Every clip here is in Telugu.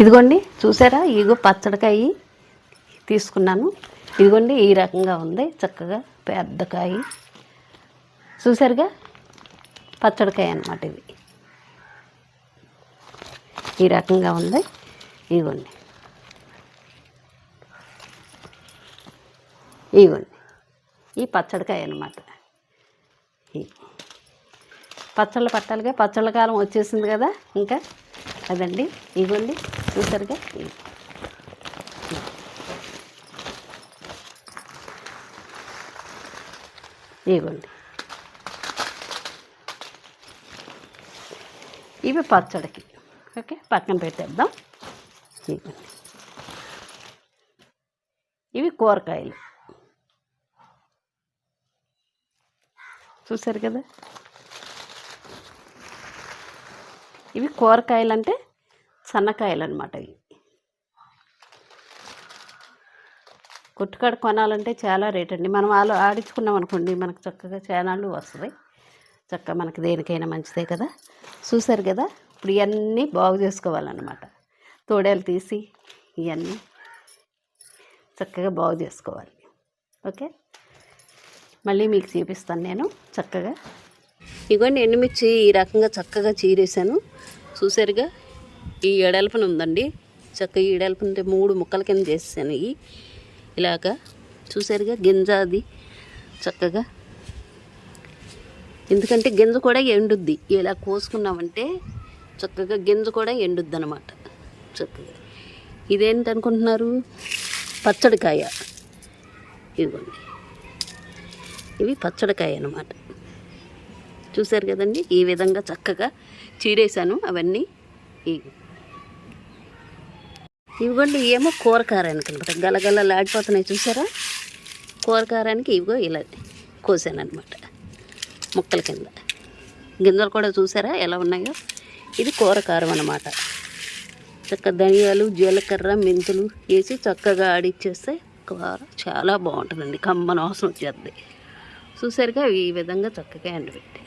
ఇదిగోండి చూసారా? ఇగో పచ్చడికాయ తీసుకున్నాను. ఇదిగోండి ఈ రకంగా ఉంది. చక్కగా పెద్ద కాయ. చూసారుగా? పచ్చడికాయ అన్నమాట ఇది. ఈ రకంగా ఉంది. ఇదిగోండి. ఇదిగోండి. ఈ పచ్చడికాయ అన్నమాట. ఈ పచ్చళ్ళు పట్టాలిగా. పచ్చళ్ళ కాలం వచ్చేసింది కదా ఇంకా. అదండి. ఇవ్వండి చూసారుగా ఇవి. ఇవ్వండి ఇవి పచ్చడికి. ఓకే పక్కన పెట్టేద్దాం. ఇవ్వండి ఇవి కూరగాయలు. చూసారు కదా? ఇవి కూరకాయలు అంటే సన్నకాయలు అనమాట ఇవి. కొట్టుకాడ కొనాలంటే చాలా రేట్ అండి మనం ఆలో ఆడించుకున్నాం అనుకోండి మనకు చక్కగా చానాళ్ళు వస్తుంది. చక్కగా మనకి దేనికైనా మంచిదే కదా. చూసారు కదా? ఇప్పుడు ఇవన్నీ బాగు చేసుకోవాలన్నమాట. తోడేలు తీసి ఇవన్నీ చక్కగా బాగు చేసుకోవాలి. ఓకే? మళ్ళీ మీకు చూపిస్తాను నేను చక్కగా. ఇగోండి ఎండుమిర్చి ఈ రకంగా చక్కగా చీరేసాను చూసారుగా? ఈ ఎడల్పన ఉందండి. చక్కగా ఈ ఎడల్పన మూడు ముక్కల కింద చేసాను ఇవి. ఇలాగా చూసారుగా గింజ అది చక్కగా. ఎందుకంటే గింజ కూడా ఎండుద్ది. ఇలా కోసుకున్నామంటే చక్కగా గింజ కూడా ఎండుద్ది అనమాట చక్కగా. ఇదేంటి అనుకుంటున్నారు? పచ్చడికాయ. ఇదిగోండి. ఇవి పచ్చడికాయ అన్నమాట. చూశారు కదండి? ఈ విధంగా చక్కగా చీరేశాను. అవన్నీ ఇవి ఇవిగోండి ఏమో కూరకారానికి అనమాట గలగలలాడిపోతున్నాయి చూసారా? కూరకారానికి ఇవిగో ఇలా కోసాను అనమాట ముక్కల కింద. గింజలు కూడా చూసారా ఎలా ఉన్నాయో? ఇది కూరకారం అన్నమాట. చక్క ధనియాలు జీలకర్ర మెంతులు వేసి చక్కగా ఆడిచ్చేస్తే కూర చాలా బాగుంటుందండి. కమ్మన వాసన వచ్చేస్తుంది. చూసారుగా ఈ విధంగా చక్కగా ఎండబెట్టి.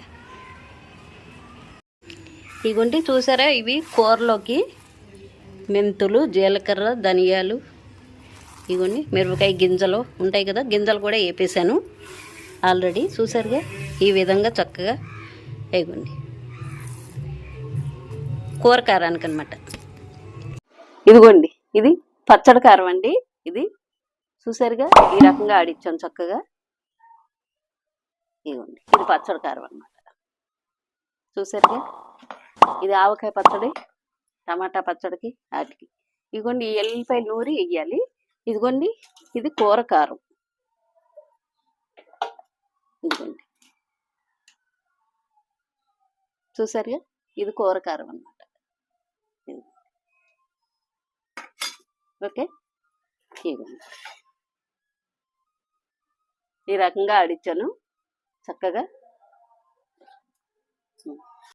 ఇగోండి చూసారా? ఇవి కూరలోకి మెంతులు జీలకర్ర ధనియాలు ఇగోండి మిరపకాయ గింజలు ఉంటాయి కదా గింజలు కూడా వేపేసాను ఆల్రెడీ చూసారుగా ఈ విధంగా చక్కగా ఇగోండి. కూర కారానికి అనమాట ఇదిగోండి ఇది పచ్చడి కారం అండి ఇది చూసారుగా ఈ రకంగా ఆడిచ్చాను చక్కగా. ఇదిగోండి ఇది పచ్చడి కారం అనమాట చూసారుగా ఇది ఆవకాయ పచ్చడి. టమాటా పచ్చడికి వాటికి. ఇదిగోండి ఈ ఎల్లిపాయ నూరి వేయాలి ఇదిగోండి ఇది కూర కారం. ఇదిగోండి. చూసారుగా? ఇది కూర కారం అనమాట ఓకే? ఇదిగోండి. ఈ రకంగా ఆడిచ్చాను. చక్కగా